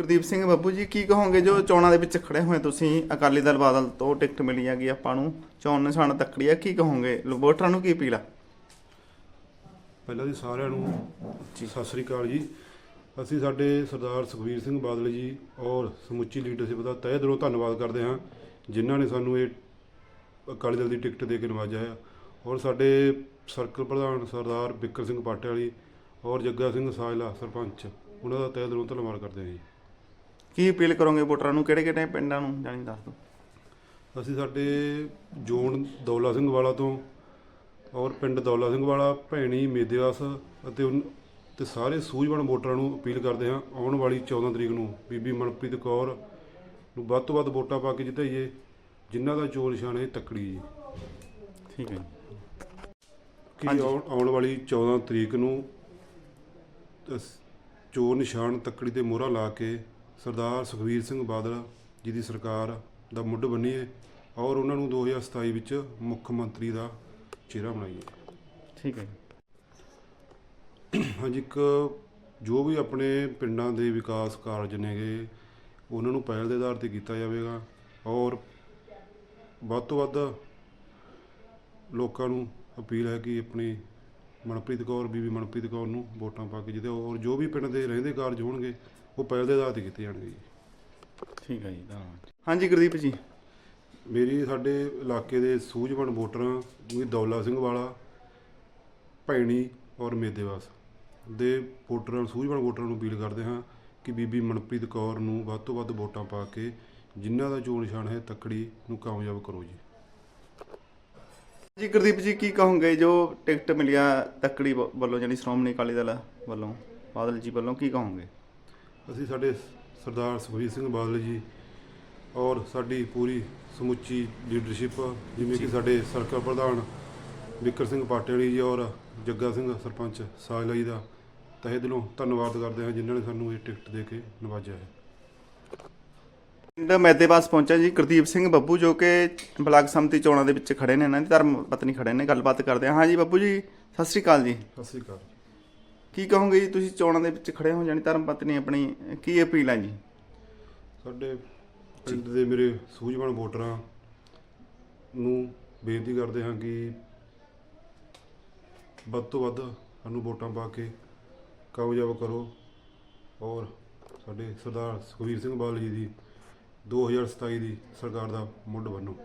ਗੁਰਦੀਪ ਸਿੰਘ ਬੱਬੂ ਜੀ ਕੀ ਕਹੋਗੇ ਜੋ ਚੋਣਾਂ ਦੇ ਵਿੱਚ ਖੜੇ ਹੋਏ ਤੁਸੀਂ? ਅਕਾਲੀ ਦਲ ਬਾਦਲ ਤੋਂ ਟਿਕਟ ਮਿਲੀ ਹੈਗੀ ਆਪਾਂ ਨੂੰ। ਚੋਣ ਨਿਸ਼ਾਨ ਤੱਕੜੀ ਆ ਕੀ ਕਹੋਗੇ? ਵੋਟਰਾਂ ਨੂੰ ਕੀ ਅਪੀਲ ਆ? ਪਹਿਲਾਂ ਜੀ ਸਾਰਿਆਂ ਨੂੰ ਸਤਿ ਸ੍ਰੀ ਅਕਾਲ ਜੀ। ਅਸੀਂ ਸਾਡੇ ਸਰਦਾਰ ਸੁਖਬੀਰ ਸਿੰਘ ਬਾਦਲ ਜੀ ਔਰ ਸਮੁੱਚੀ ਲੀਡਰਸ਼ਿਪ ਦਾ ਤਹਿ ਦਿਲੋਂ ਧੰਨਵਾਦ ਕਰਦੇ ਹਾਂ ਜਿਨ੍ਹਾਂ ਨੇ ਸਾਨੂੰ ਇਹ ਅਕਾਲੀ ਦਲ ਦੀ ਟਿਕਟ ਦੇ ਕੇ ਨਵਾਜਿਆ ਹੈ ਔਰ ਸਾਡੇ ਸਰਕਲ ਪ੍ਰਧਾਨ ਸਰਦਾਰ ਬਿੱਕਰ ਸਿੰਘ ਪਾਟਿਆਲੀ ਔਰ ਜੱਗਾ ਸਿੰਘ ਸਾਜਲਾ ਸਰਪੰਚ ਉਹਨਾਂ ਦਾ ਤਹਿ ਦਿਲੋਂ ਧੰਨਵਾਦ ਕਰਦੇ ਹਾਂ ਜੀ। ਕੀ ਅਪੀਲ ਕਰੋਗੇ ਵੋਟਰਾਂ ਨੂੰ? ਕਿਹੜੇ ਕਿਹੜੇ ਪਿੰਡਾਂ ਨੂੰ ਜਾਣੀ ਦੱਸ ਦਿਓ। ਅਸੀਂ ਸਾਡੇ ਜੋਨ ਦੌਲਾ ਸਿੰਘ ਵਾਲਾ ਤੋਂ ਔਰ ਪਿੰਡ ਦੌਲਾ ਸਿੰਘ ਵਾਲਾ ਭੈਣੀ ਮੇਦੇਵਾਸ ਅਤੇ ਉਨ- ਤੇ ਸਾਰੇ ਸੂਝਵਾਨ ਵੋਟਰਾਂ ਨੂੰ ਅਪੀਲ ਕਰਦੇ ਹਾਂ ਆਉਣ ਵਾਲੀ 14 ਤਰੀਕ ਨੂੰ ਬੀਬੀ ਮਨਪ੍ਰੀਤ ਕੌਰ ਨੂੰ ਵੱਧ ਤੋਂ ਵੱਧ ਵੋਟਾਂ ਪਾ ਕੇ ਜਿਤਾਈਏ ਜਿਨ੍ਹਾਂ ਦਾ ਚੋਣ ਨਿਸ਼ਾਨ ਹੈ ਤੱਕੜੀ ਜੀ। ਠੀਕ ਹੈ ਜੀ। ਕਿ ਹਾਂਜੀ। ਆਉਣ ਆਉਣ ਵਾਲੀ 14 ਤਰੀਕ ਨੂੰ ਅਸ- ਚੋਣ ਨਿਸ਼ਾਨ ਤੱਕੜੀ ਤੇ ਮੋਹਰਾ ਲਾ ਕੇ ਸਰਦਾਰ ਸੁਖਬੀਰ ਸਿੰਘ ਬਾਦਲ ਜੀ ਦੀ ਸਰਕਾਰ ਦਾ ਮੁੱਢ ਬੰਨੀਏ ਔਰ ਉਹਨਾਂ ਨੂੰ 2027 ਵਿੱਚ ਮੁੱਖ ਮੰਤਰੀ ਦਾ ਚਿਹਰਾ ਬਣਾਈਏ। ਠੀਕ ਹੈ ਹਾਂਜੀ ਇੱਕ ਜੋ ਵੀ ਆਪਣੇ ਪਿੰਡਾਂ ਦੇ ਵਿਕਾਸ ਕਾਰਜ ਨੇਗੇ ਉਹਨਾਂ ਨੂੰ ਪਹਿਲ ਦੇ ਆਧਾਰ ਤੇ ਕੀਤਾ ਜਾਵੇਗਾ ਔਰ ਵੱਧ ਤੋਂ ਵੱਧ ਲੋਕਾਂ ਨੂੰ ਅਪੀਲ ਹੈ ਕਿ ਆਪਣੀ ਮਨਪ੍ਰੀਤ ਕੌਰ ਬੀਬੀ ਮਨਪ੍ਰੀਤ ਕੌਰ ਨੂੰ ਵੋਟਾਂ ਪਾ ਕੇ ਜਿੱਤੇ। ਔਰ ਜੋ ਵੀ ਪਿੰਡ ਦੇ ਰਹਿੰਦੇ ਕਾਰਜ ਹੋਣਗੇ ਉਹ ਪਹਿਲ ਦੇ ਆਧਾਰ ਤੇ ਕੀਤੇ ਜਾਣਗੇ ਜੀ। ਠੀਕ ਹੈ ਜੀ ਧੰਨਵਾਦ। ਹਾਂਜੀ ਗੁਰਦੀਪ ਜੀ। ਮੇਰੀ ਸਾਡੇ ਇਲਾਕੇ ਦੇ ਸੂਝਵਾਨ ਵੋਟਰਾਂ ਵੀ ਦੌਲਾ ਸਿੰਘ ਵਾਲਾ ਭੈਣੀ ਔਰ ਮੇਦੇਵਾਸ ਦੇ ਵੋਟਰਾਂ ਸੂਝਵਾਨ ਵੋਟਰਾਂ ਨੂੰ ਅਪੀਲ ਕਰਦੇ ਹਾਂ ਕਿ ਬੀਬੀ ਮਨਪ੍ਰੀਤ ਕੌਰ ਨੂੰ ਵੱਧ ਤੋਂ ਵੱਧ ਵੋਟਾਂ ਪਾ ਕੇ ਜਿਨ੍ਹਾਂ ਦਾ ਚੋਣ ਨਿਸ਼ਾਨ ਹੈ ਤੱਕੜੀ ਨੂੰ ਕਾਮਯਾਬ ਕਰੋ ਜੀ। ਜੀ ਗੁਰਦੀਪ ਜੀ ਕੀ ਕਹੋਗੇ? ਜੋ ਟਿਕਟ ਮਿਲਿਆ ਤੱਕੜੀ ਵੱਲੋਂ ਜਾਨੀ ਸ਼੍ਰੋਮਣੀ ਅਕਾਲੀ ਦਲ ਵੱਲੋਂ ਬਾਦਲ ਜੀ ਵੱਲੋਂ ਕੀ ਕਹੋਗੇ? ਅਸੀਂ ਸਾਡੇ ਸਰਦਾਰ ਸੁਖਬੀਰ ਸਿੰਘ ਬਾਦਲ ਜੀ ਔਰ ਸਾਡੀ ਪੂਰੀ ਸਮੁੱਚੀ ਲੀਡਰਸ਼ਿਪ ਜਿਵੇਂ ਕਿ ਸਾਡੇ ਸਰਕਲ ਪ੍ਰਧਾਨ ਵਿਕਰ ਸਿੰਘ ਪਾਟਿਆਲੀ ਜੀ ਔਰ ਜੱਗਾ ਸਿੰਘ ਸਰਪੰਚ ਸਾਜਲਾ ਜੀ ਦਾ ਤਹਿ ਦਿਲੋਂ ਧੰਨਵਾਦ ਕਰਦੇ ਹਾਂ ਜਿਨ੍ਹਾਂ ਨੇ ਸਾਨੂੰ ਇਹ ਟਿਕਟ ਦੇ ਕੇ ਨਵਾਜਿਆ ਹੈ। ਪਿੰਡ ਮੈਦੇ ਪਾਸ ਪਹੁੰਚਿਆ ਜੀ ਗੁਰਦੀਪ ਸਿੰਘ ਬੱਬੂ ਜੋ ਕਿ ਬਲਾਕ ਸੰਮਤੀ ਚੋਣਾਂ ਦੇ ਵਿੱਚ ਖੜੇ ਨੇ ਇਹਨਾਂ ਦੀ ਧਰਮ ਪਤਨੀ ਖੜੇ ਨੇ ਗੱਲਬਾਤ ਕਰਦੇ ਹਾਂ ਹਾਂਜੀ ਬੱਬੂ ਜੀ ਸਤਿ ਸ੍ਰੀ ਅਕਾਲ ਜੀ। ਸਤਿ ਸ੍ਰੀ ਅਕਾਲ। ਕੀ ਕਹੋਗੇ ਜੀ ਤੁਸੀਂ ਚੋਣਾਂ ਦੇ ਵਿੱਚ ਖੜੇ ਹੋ ਜਾਣੀ ਧਰਮ ਪਤਨੀ ਆਪਣੀ ਕੀ ਅਪੀਲ ਹੈ ਜੀ? ਸਾਡੇ ਪਿੰਡ ਦੇ ਮੇਰੇ ਸੂਝਵਾਨ ਵੋਟਰਾਂ ਨੂੰ ਬੇਨਤੀ ਕਰਦੇ ਹਾਂ ਕਿ ਵੱਧ ਤੋਂ ਵੱਧ ਸਾਨੂੰ ਵੋਟਾਂ ਪਾ ਕੇ ਕਾਮਯਾਬ ਕਰੋ। ਔਰ ਸਾਡੇ ਸਰਦਾਰ ਸੁਖਬੀਰ ਸਿੰਘ ਬਾਦਲ ਜੀ ਦੀ 2027 ਦੀ ਸਰਕਾਰ ਦਾ ਮੁੱਢ ਬਣੋ।